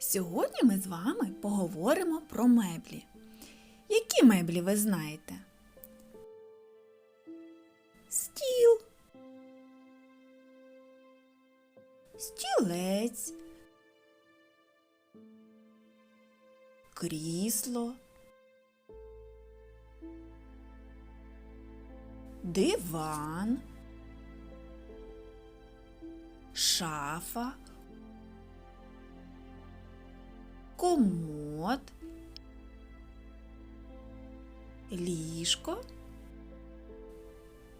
Сьогодні ми з вами поговоримо про меблі. Які меблі ви знаєте? Стіл, стілець, крісло, диван, шафа, комод, ліжко,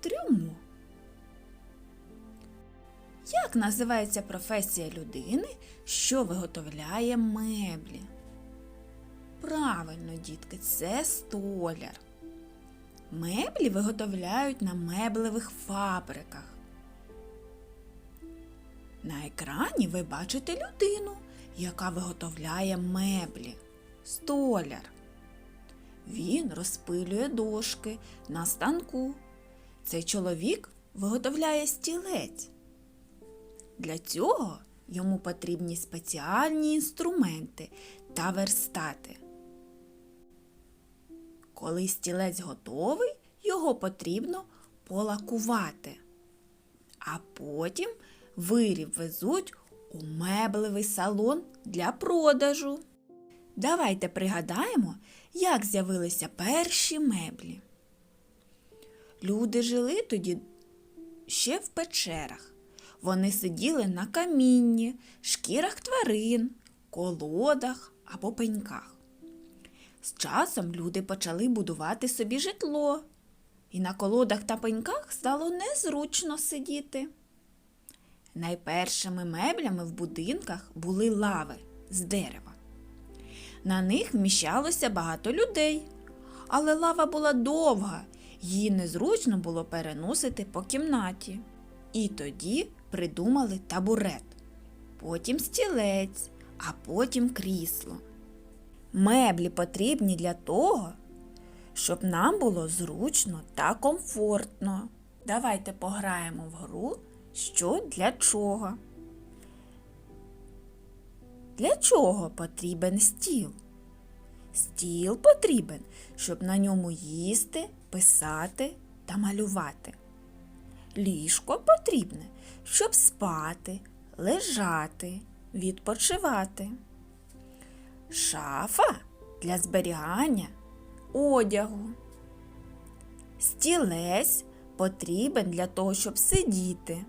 трюмо. Як називається професія людини, що виготовляє меблі? Правильно, дітки, це столяр. Меблі виготовляють на меблевих фабриках. На екрані ви бачите людину, яка виготовляє меблі. Столяр. Він розпилює дошки на станку. Цей чоловік виготовляє стілець. Для цього йому потрібні спеціальні інструменти та верстати. Коли стілець готовий, його потрібно полакувати. А потім виріб везуть у меблевий салон для продажу. Давайте пригадаємо, як з'явилися перші меблі. Люди жили тоді ще в печерах. Вони сиділи на камінні, шкірах тварин, колодах або пеньках. З часом люди почали будувати собі житло, і на колодах та пеньках стало незручно сидіти. Найпершими меблями в будинках були лави з дерева. На них вміщалося багато людей, але лава була довга, її незручно було переносити по кімнаті. І тоді придумали табурет, потім стілець, а потім крісло. Меблі потрібні для того, щоб нам було зручно та комфортно. Давайте пограємо в гру що для чого. Для чого потрібен стіл? Стіл потрібен, щоб на ньому їсти, писати та малювати. Ліжко потрібне, щоб спати, лежати, відпочивати. Шафа для зберігання одягу. Стілець потрібен для того, щоб сидіти.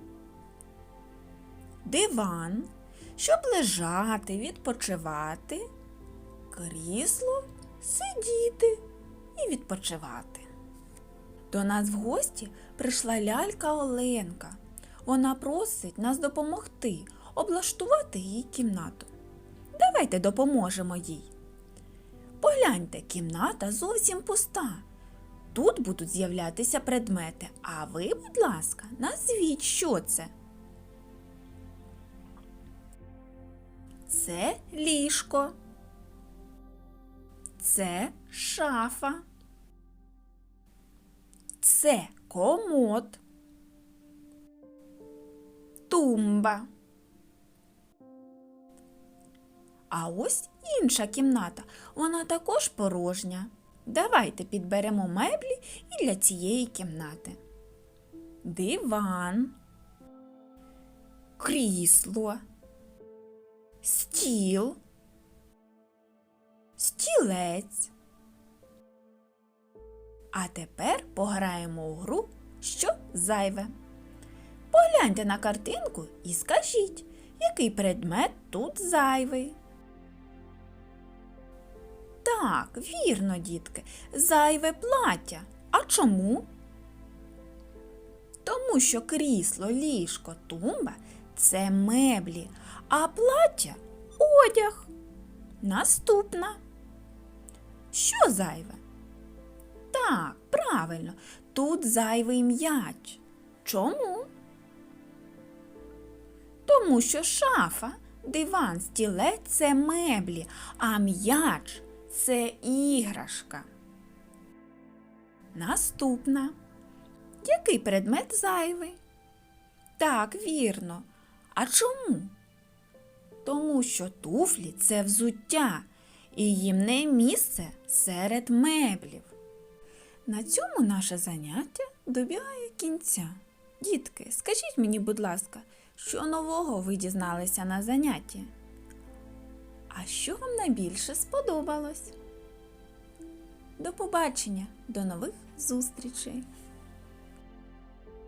Диван, щоб лежати, відпочивати. Крісло сидіти і відпочивати. До нас в гості прийшла лялька Оленка. Вона просить нас допомогти облаштувати її кімнату. Давайте допоможемо їй. Погляньте, кімната зовсім пуста. Тут будуть з'являтися предмети, а ви, будь ласка, назвіть, що це. Це ліжко. Це шафа. Це комод. Тумба. А ось інша кімната. Вона також порожня. Давайте підберемо меблі і для цієї кімнати. Диван, крісло, стіл, стілець. А тепер пограємо у гру, що зайве. Погляньте на картинку і скажіть, який предмет тут зайвий. Так, вірно, дітки, зайве плаття. А чому? Тому що крісло, ліжко, тумба це меблі, а плаття одяг. Наступна. Що зайве? Так, правильно, тут зайвий м'яч. Чому? Тому що шафа, диван, стілець це меблі, а м'яч це іграшка. Наступна. Який предмет зайвий? Так, вірно. А чому? Тому що туфлі це взуття, і їм не місце серед меблів. На цьому наше заняття добігає кінця. Дітки, скажіть мені, будь ласка, що нового ви дізналися на занятті? А що вам найбільше сподобалось? До побачення, до нових зустрічей!